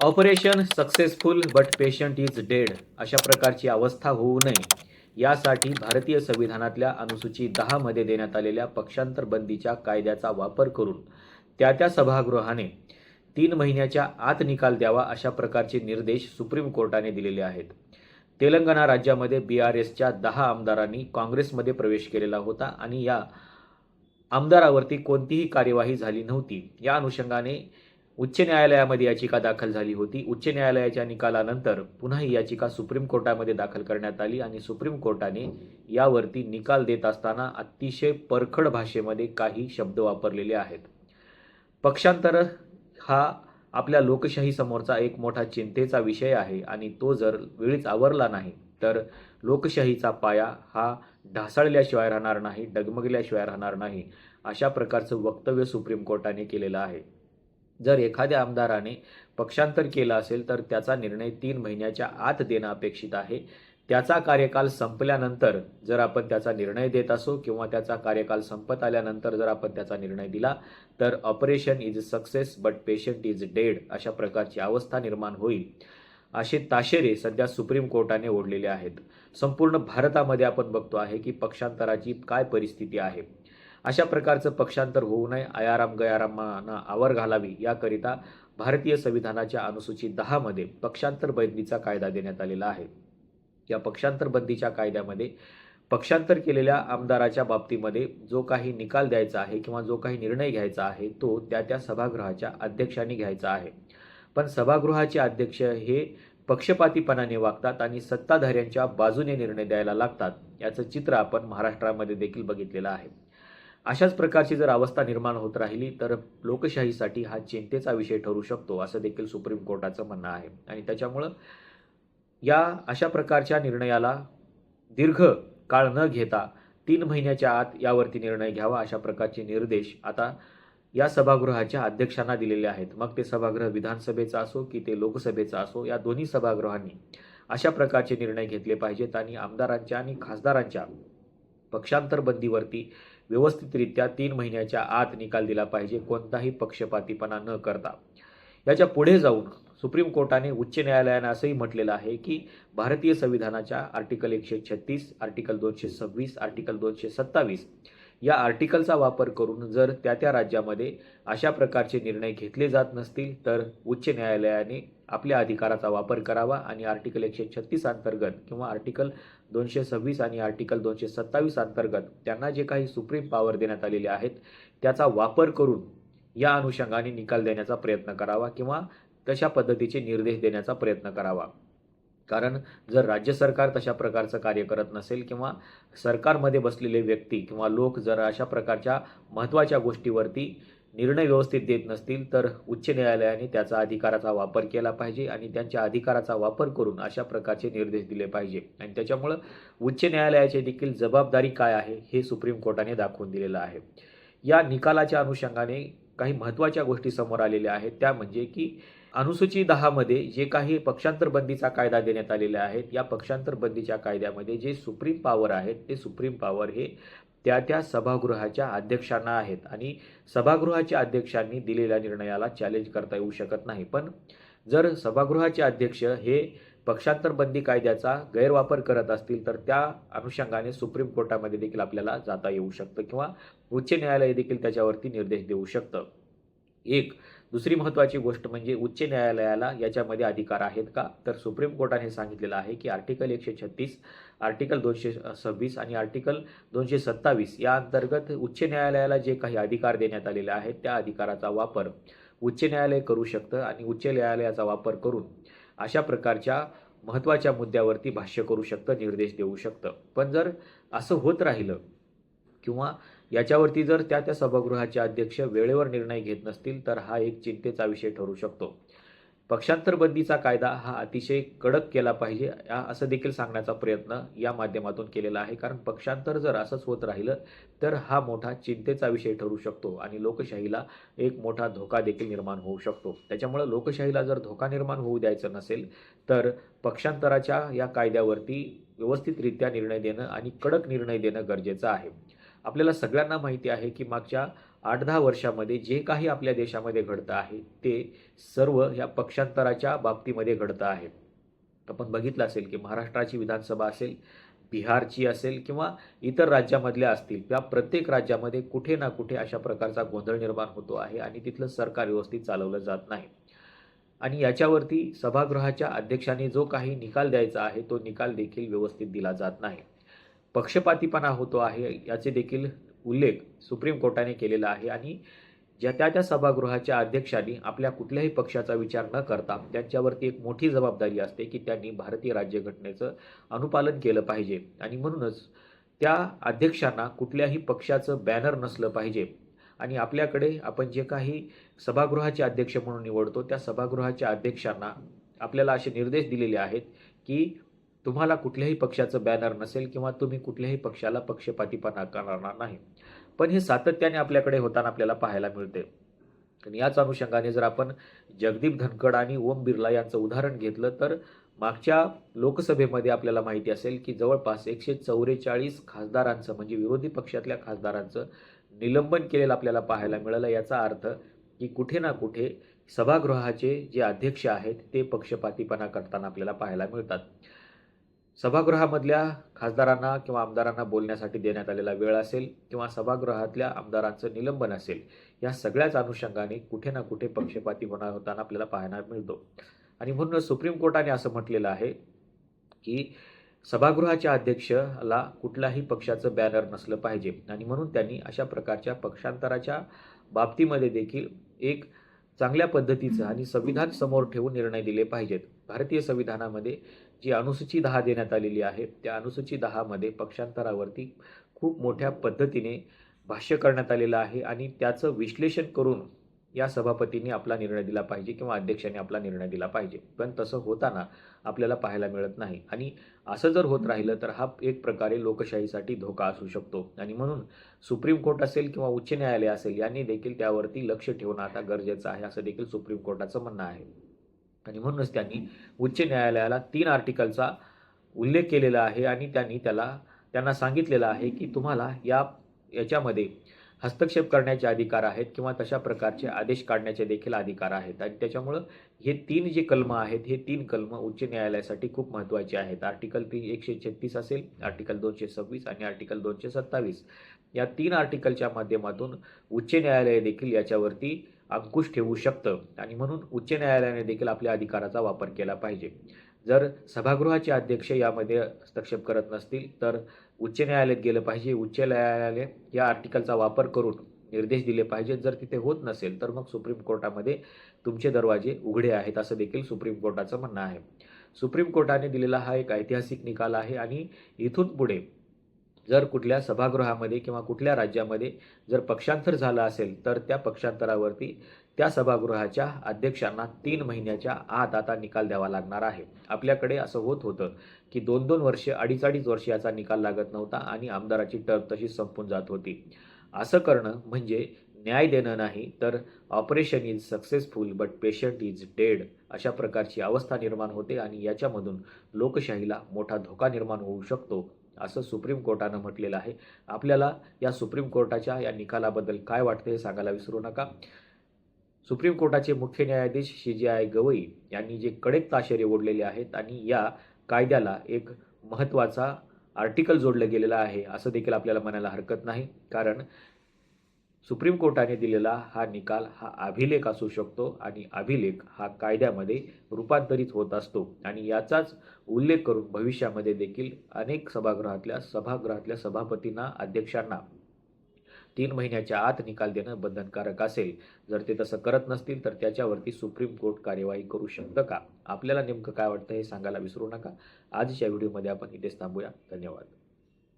Operation successful but patient is dead अशा प्रकारची अवस्था होऊ नये. यासाठी भारतीय संविधानातल्या अनुसूची दहामध्ये देण्यात आलेल्या पक्षांतर बंदीच्या कायद्याचा वापर करून त्या त्या सभागृहाने तीन महिन्याच्या आत निकाल द्यावा अशा प्रकारचे निर्देश सुप्रीम कोर्टाने दिलेले आहेत. तेलंगणा राज्यामध्ये बी आर एसच्या दहा आमदारांनी काँग्रेसमध्ये प्रवेश केलेला होता आणि या आमदारावरती कोणतीही कार्यवाही झाली नव्हती. या अनुषंगाने उच्च न्यायालयामध्ये याचिका दाखल झाली होती. उच्च न्यायालयाच्या निकालानंतर पुन्हा ही याचिका सुप्रीम कोर्टामध्ये दाखल करण्यात आली आणि सुप्रीम कोर्टाने यावरती निकाल देत असताना अतिशय परखड भाषेमध्ये काही शब्द वापरलेले आहेत. पक्षांतर हा आपल्या लोकशाही समोरचा एक मोठा चिंतेचा विषय आहे आणि तो जर वेळीच आवरला नाही तर लोकशाहीचा पाया हा ढासळल्याशिवाय राहणार नाही डगमगल्याशिवाय राहणार नाही अशा प्रकारचं वक्तव्य सुप्रीम कोर्टाने केलेलं आहे. जर एखाद्या आमदाराने पक्षांतर केलं असेल तर त्याचा निर्णय तीन महिन्याच्या आत देणं अपेक्षित आहे. त्याचा कार्यकाल संपल्यानंतर जर आपण त्याचा निर्णय देत असो किंवा त्याचा कार्यकाल संपत आल्यानंतर जर आपण त्याचा निर्णय दिला तर operation is success but patient is dead अशा प्रकारची अवस्था निर्माण होईल. असे ताशेरे सध्या सुप्रीम कोर्टाने ओढलेले आहेत. संपूर्ण भारतामध्ये आपण बघतो आहे की पक्षांतराची काय परिस्थिती आहे. अशा प्रकारचं पक्षांतर होऊ नये. आयाराम गयारामांना आवर घालावी. याकरिता भारतीय संविधानाच्या अनुसूची दहामध्ये पक्षांतर बंदीचा कायदा देण्यात आलेला आहे. या पक्षांतर बंदीच्या कायद्यामध्ये पक्षांतर केलेल्या आमदाराच्या बाबतीमध्ये जो काही निकाल द्यायचा आहे किंवा जो काही निर्णय घ्यायचा आहे तो त्या त्या सभागृहाच्या अध्यक्षांनी घ्यायचा आहे. पण सभागृहाचे अध्यक्ष हे पक्षपातीपणाने वागतात आणि सत्ताधाऱ्यांच्या बाजूने निर्णय द्यायला लागतात. याचं चित्र आपण महाराष्ट्रामध्ये देखील बघितलेलं आहे. अशाच प्रकारची जर अवस्था निर्माण होत राहिली तर लोकशाहीसाठी हा चिंतेचा विषय ठरू शकतो असं देखील सुप्रीम कोर्टाचं म्हणणं आहे. आणि त्याच्यामुळं या अशा प्रकारच्या निर्णयाला दीर्घ काळ न घेता तीन महिन्याच्या आत यावरती निर्णय घ्यावा अशा प्रकारचे निर्देश आता या सभागृहाच्या अध्यक्षांना दिलेले आहेत. मग ते सभागृह विधानसभेचा असो की ते लोकसभेचा असो या दोन्ही सभागृहांनी अशा प्रकारचे निर्णय घेतले पाहिजेत. आणि आमदारांच्या आणि खासदारांच्या पक्षांतरबंदीवरती व्यवस्थितरित्या तीन महिन्याच्या आत निकाल दिला पाहिजे कोणताही पक्षपातीपणा न करता. याच्यापुढे जाऊन सुप्रीम कोर्टाने उच्च न्यायालयाने असंही म्हटलेलं आहे की भारतीय संविधानाच्या आर्टिकल एकशे छत्तीस आर्टिकल दोनशे सव्वीस आर्टिकल दोनशे सत्तावीस या आर्टिकलचा वापर करून जर त्या त्या राज्यामध्ये अशा प्रकारचे निर्णय घेतले जात नसतील तर उच्च न्यायालयाने आपल्या अधिकाराचा वापर करावा आणि आर्टिकल एकशे छत्तीस अंतर्गत किंवा आर्टिकल दोनशे सव्वीस आणि आर्टिकल दोनशे सत्तावीस अंतर्गत त्यांना जे काही सुप्रीम पॉवर देण्यात आलेले आहेत त्याचा वापर करून या अनुषंगाने निकाल देण्याचा प्रयत्न करावा किंवा तशा पद्धतीचे निर्देश देण्याचा प्रयत्न करावा. कारण जर राज्य सरकार तशा प्रकारचं कार्य करत नसेल किंवा सरकारमध्ये बसलेले व्यक्ती किंवा लोक जर अशा प्रकारच्या महत्त्वाच्या गोष्टीवरती निर्णय व्यवस्थित देत नसतील तर उच्च न्यायालयाने त्याचा अधिकाराचा वापर केला पाहिजे आणि त्यांच्या अधिकाराचा वापर करून अशा प्रकारचे निर्देश दिले पाहिजे. आणि त्याच्यामुळं उच्च न्यायालयाची देखील जबाबदारी काय आहे हे सुप्रीम कोर्टाने दाखवून दिलेलं आहे. या निकालाच्या अनुषंगाने काही महत्त्वाच्या गोष्टी समोर आलेल्या आहेत. त्या म्हणजे की अनुसूची दहामध्ये जे काही पक्षांतर बंदीचा कायदा देण्यात आलेला आहेत या पक्षांतर बंदीच्या कायद्यामध्ये जे सुप्रीम पॉवर आहेत ते सुप्रीम पॉवर हे त्या त्या सभागृहाच्या अध्यक्षांना आहेत. आणि सभागृहाच्या अध्यक्षांनी दिलेल्या निर्णयाला चॅलेंज करता येऊ शकत नाही. पण जर सभागृहाचे अध्यक्ष हे पक्षांतर बंदी कायद्याचा गैरवापर करत असतील तर त्या अनुषंगाने सुप्रीम कोर्टामध्ये देखील आपल्याला जाता येऊ शकतं किंवा उच्च न्यायालय देखील त्याच्यावरती निर्देश देऊ शकतं. एक दुसरी महत्त्वाची गोष्ट म्हणजे उच्च न्यायालयाला याच्यामध्ये अधिकार आहेत का? तर सुप्रीम कोर्टाने सांगितलेलं आहे की आर्टिकल एकशे छत्तीस आर्टिकल दोनशे सव्वीस आणि आर्टिकल दोनशे सत्तावीस या अंतर्गत उच्च न्यायालयाला जे काही अधिकार देण्यात आलेले आहेत त्या अधिकाराचा वापर उच्च न्यायालय करू शकतं आणि उच्च न्यायालयाचा वापर करून अशा प्रकारच्या महत्त्वाच्या मुद्द्यावरती भाष्य करू शकतं निर्देश देऊ शकतं. पण जर असं होत राहिलं किंवा याच्यावरती जर त्या त्या सभागृहाचे अध्यक्ष वेळेवर निर्णय घेत नसतील तर हा एक चिंतेचा विषय ठरू शकतो. पक्षांतर बंदीचा कायदा हा अतिशय कडक केला पाहिजे असं देखील सांगण्याचा प्रयत्न या माध्यमातून केलेला आहे. कारण पक्षांतर जर असंच होत राहिलं तर हा मोठा चिंतेचा विषय ठरू शकतो आणि लोकशाहीला एक मोठा धोका देखील निर्माण होऊ शकतो. त्याच्यामुळं लोकशाहीला जर धोका निर्माण होऊ द्यायचं नसेल तर पक्षांतराच्या या कायद्यावरती व्यवस्थितरित्या निर्णय देणं आणि कडक निर्णय देणं गरजेचं आहे. आपल्याला सगळ्यांना माहिती आहे की मागच्या आठ दहा वर्षामध्ये जे काही आपल्या देशामध्ये घडतं आहे ते सर्व ह्या पक्षांतराच्या बाबतीमध्ये घडतं आहे. आपण बघितलं असेल की महाराष्ट्राची विधानसभा असेल बिहारची असेल किंवा इतर राज्यामधल्या असतील या प्रत्येक राज्यामध्ये कुठे ना कुठे अशा प्रकारचा गोंधळ निर्माण होतो आहे आणि तिथलं सरकार व्यवस्थित चालवलं जात नाही. आणि याच्यावरती सभागृहाच्या अध्यक्षाने जो काही निकाल द्यायचा आहे तो निकाल देखील व्यवस्थित दिला जात नाही. पक्षपातीपणा होतो आहे याचे देखील उल्लेख सुप्रीम कोर्टाने केलेला आहे आणि ज्या त्या त्या सभागृहाच्या अध्यक्षांनी आपल्या कुठल्याही पक्षाचा विचार न करता त्यांच्यावरती एक मोठी जबाबदारी असते की त्यांनी भारतीय राज्यघटनेचं अनुपालन केलं पाहिजे. आणि म्हणूनच त्या अध्यक्षांना कुठल्याही पक्षाचं बॅनर नसलं पाहिजे. आणि आपल्याकडे आपण जे काही सभागृहाचे अध्यक्ष म्हणून निवडतो त्या सभागृहाच्या अध्यक्षांना आपल्याला असे निर्देश दिलेले आहेत की तुम्हाला कुठल्याही पक्षाचं बॅनर नसेल किंवा तुम्ही कुठल्याही पक्षाला पक्षपातीपणा करणार नाही. पण हे सातत्याने आपल्याकडे होताना आपल्याला पाहायला मिळते. आणि याच अनुषंगाने जर आपण जगदीप धनखड आणि ओम बिर्ला यांचं उदाहरण घेतलं तर मागच्या लोकसभेमध्ये आपल्याला माहिती असेल की जवळपास एकशे चौवेचाळीस खासदारांचं म्हणजे विरोधी पक्षातल्या खासदारांचं निलंबन केलेलं आपल्याला पाहायला मिळालं. याचा अर्थ की कुठे ना कुठे सभागृहाचे जे अध्यक्ष आहेत ते पक्षपातीपणा करताना आपल्याला पाहायला मिळतात. सभागृहामधल्या खासदारांना किंवा आमदारांना बोलण्यासाठी देण्यात आलेला वेळ असेल किंवा सभागृहातल्या आमदारांचं निलंबन असेल या सगळ्याच अनुषंगाने कुठे ना कुठे पक्षपाती होणार होताना आपल्याला पाहायला मिळतो. आणि म्हणून सुप्रीम कोर्टाने असं म्हटलेलं आहे की सभागृहाच्या अध्यक्षला कुठलाही पक्षाचं बॅनर नसलं पाहिजे. आणि म्हणून त्यांनी अशा प्रकारच्या पक्षांतराच्या बाबतीमध्ये देखील एक चांगल्या पद्धतीचं आणि संविधान समोर ठेवून निर्णय दिले पाहिजेत. भारतीय संविधानामध्ये जी अनुसूची दहा देण्यात आलेली आहे त्या अनुसूची दहामध्ये पक्षांतरावरती खूप मोठ्या पद्धतीने भाष्य करण्यात आलेलं आहे आणि त्याचं विश्लेषण करून या सभापतींनी आपला निर्णय दिला पाहिजे किंवा अध्यक्षांनी आपला निर्णय दिला पाहिजे. पण तसं होताना आपल्याला पाहायला मिळत नाही आणि असं जर होत राहिलं तर हा एक प्रकारे लोकशाहीसाठी धोका असू शकतो. आणि म्हणून सुप्रीम कोर्ट असेल किंवा उच्च न्यायालय असेल यांनी देखील त्यावरती लक्ष ठेवणं आता गरजेचं आहे असं देखील सुप्रीम कोर्टाचं म्हणणं आहे. आणि म्हणूनच त्यांनी उच्च न्यायालयाला तीन आर्टिकलचा उल्लेख केलेला आहे आणि त्यांनी त्याला त्यांना सांगितलेलं आहे की तुम्हाला या याच्यामध्ये हस्तक्षेप करण्याचे अधिकार आहेत किंवा तशा प्रकारचे आदेश काढण्याचे देखील अधिकार आहेत. आणि त्याच्यामुळं हे तीन जे कलमं आहेत हे तीन कलमं उच्च न्यायालयासाठी खूप महत्त्वाचे आहेत. आर्टिकल ती एकशे छत्तीस असेल आर्टिकल दोनशे सव्वीस आणि आर्टिकल दोनशे सत्तावीस. या तीन आर्टिकलच्या माध्यमातून उच्च न्यायालय देखील याच्यावरती अंकुश ठेवू शकतं. आणि म्हणून उच्च न्यायालयाने देखील आपल्या अधिकाराचा वापर केला पाहिजे. जर सभागृहाचे अध्यक्ष यामध्ये हस्तक्षेप करत नसतील तर उच्च न्यायालयात गेलं पाहिजे. उच्च न्यायालय या आर्टिकलचा वापर करून निर्देश दिले पाहिजेत. जर तिथे होत नसेल तर मग सुप्रीम कोर्टामध्ये तुमचे दरवाजे उघडे आहेत असं देखील सुप्रीम कोर्टाचं म्हणणं आहे. सुप्रीम कोर्टाने दिलेला हा एक ऐतिहासिक निकाल आहे आणि इथून पुढे जर कुठल्या सभागृहामध्ये किंवा कुठल्या राज्यामध्ये जर पक्षांतर झालं असेल तर त्या पक्षांतरावरती त्या सभागृहाच्या अध्यक्षांना तीन महिन्याच्या आत आता निकाल द्यावा लागणार आहे. आपल्याकडे असं होत होतं की दोन दोन वर्ष अडीच अडीच वर्ष याचा निकाल लागत नव्हता आणि आमदाराची टर्म तशी संपून जात होती. असं करणं म्हणजे न्याय देणं नाही तर operation is successful but patient is dead अशा प्रकारची अवस्था निर्माण होते आणि याच्यामधून लोकशाहीला मोठा धोका निर्माण होऊ शकतो असं सुप्रीम कोर्टानं म्हटलेलं आहे. आपल्याला या सुप्रीम कोर्टाच्या या निकालाबद्दल काय वाटतं हे सांगायला विसरू नका. सुप्रीम कोर्टाचे मुख्य न्यायाधीश श्री जे आय गवई यांनी जे कडक ताशेरे ओढलेले आहेत आणि या कायद्याला एक महत्त्वाचा आर्टिकल जोडलं गेलेलं आहे असं देखील आपल्याला म्हणायला हरकत नाही. कारण सुप्रीम कोर्टाने दिलेला हा निकाल हा अभिलेख असू शकतो आणि अभिलेख हा कायद्यामध्ये रूपांतरित होत असतो. आणि याचाच उल्लेख करून भविष्यामध्ये देखील अनेक सभागृहातल्या सभागृहातल्या सभापतींना अध्यक्षांना तीन महिन्याच्या आत निकाल देणं बंधनकारक असेल. जर ते तसं करत नसतील तर त्याच्यावरती सुप्रीम कोर्ट कार्यवाही करू शकतं का? आपल्याला नेमकं काय वाटतं हे सांगायला विसरू नका. आजच्या व्हिडिओमध्ये आपण इथेच थांबूया. धन्यवाद.